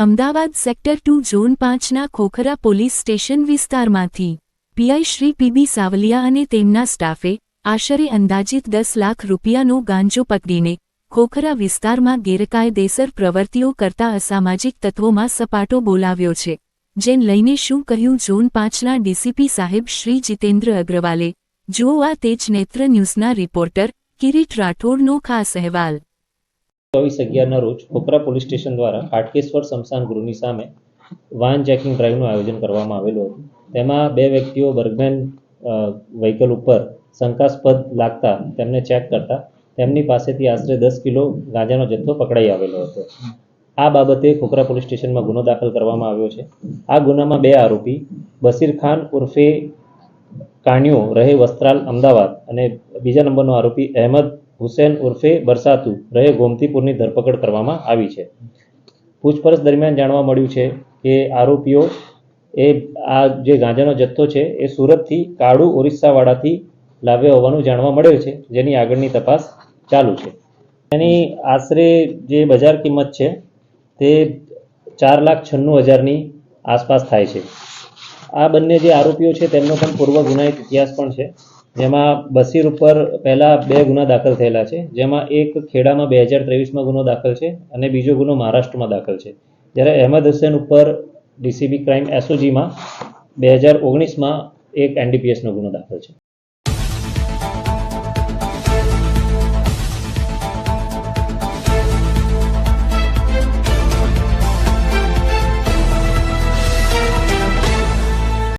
Ahmedabad sector two zone પાંચના Khokhra police station વિસ્તારમાંથી PI Shri PB Savaliya અને તેમના સ્ટાફે આશરે અંદાજિત દસ લાખ રૂપિયાનો ગાંજો પકડીને ખોખરા વિસ્તારમાં ગેરકાયદેસર પ્રવૃત્તિઓ કરતા અસામાજિક તત્વોમાં સપાટો બોલાવ્યો છે, જેન લઈને શું કહ્યું ઝોન પાંચના ડીસીપી સાહેબ શ્રી જીતેન્દ્ર અગ્રવાલે. જુઓ આ તેજ નેત્ર ન્યૂઝના રિપોર્ટર કિરીટ રાઠોડનો ખાસ અહેવાલ. ચોવીસ અગિયારના રોજ ખોપરા પોલીસ સ્ટેશન દ્વારા હાટકેશ્વર સ્મશાન ગૃહની સામે વાન ચેકિંગ ડ્રાઈવનું આયોજન કરવામાં આવેલું હતું. તેમાં બે વ્યક્તિઓ બર્ગમેન વ્હીકલ ઉપર શંકાસ્પદ લાગતા તેમને ચેક કરતા તેમની પાસેથી આશરે દસ કિલો ગાંજાનો જથ્થો પકડાઈ આવેલો હતો. આ બાબતે ખોખરા પોલીસ સ્ટેશનમાં ગુનો દાખલ કરવામાં આવ્યો છે. આ ગુનામાં બે આરોપી બસીર ખાન ઉર્ફે કાણિયો રહે વસ્ત્રાલ, અમદાવાદ અને બીજા નંબરનો આરોપી અહેમદ હુસેન ઉર્ફે બરસાતુ રહે ગોમતીપુરની ધરપકડ કરવામાં આવી છે. પૂછપરછ દરમિયાન જાણવા મળ્યું છે કે આરોપીઓ એ આ જે ગાંજાનો જથ્થો છે એ સુરતથી કાળુ ઓરિસ્સાવાળાથી લાવ્યો હોવાનું જાણવા મળ્યું છે. જેની આગળની તપાસ ચાલુ છે. એની આશરે જે બજાર કિંમત છે તે ચાર લાખ છન્નું હજારની આસપાસ થાય છે. આ બંને જે આરોપીઓ છે તેમનો પણ પૂર્વ ગુનાહિત ઇતિહાસ પણ છે. જેમાં બસીર ઉપર પહેલા બે ગુના દાખલ થયેલા છે. જેમાં એક ખેડામાં બે હજાર ત્રેવીસમાં ગુનો દાખલ છે અને બીજો ગુનો મહારાષ્ટ્રમાં દાખલ છે. જ્યારે અહેમદ હુસેન ઉપર ડીસીબી ક્રાઇમ એસઓજીમાં બે હજાર ઓગણીસમાં એક એનડીપીએસનો ગુનો દાખલ છે.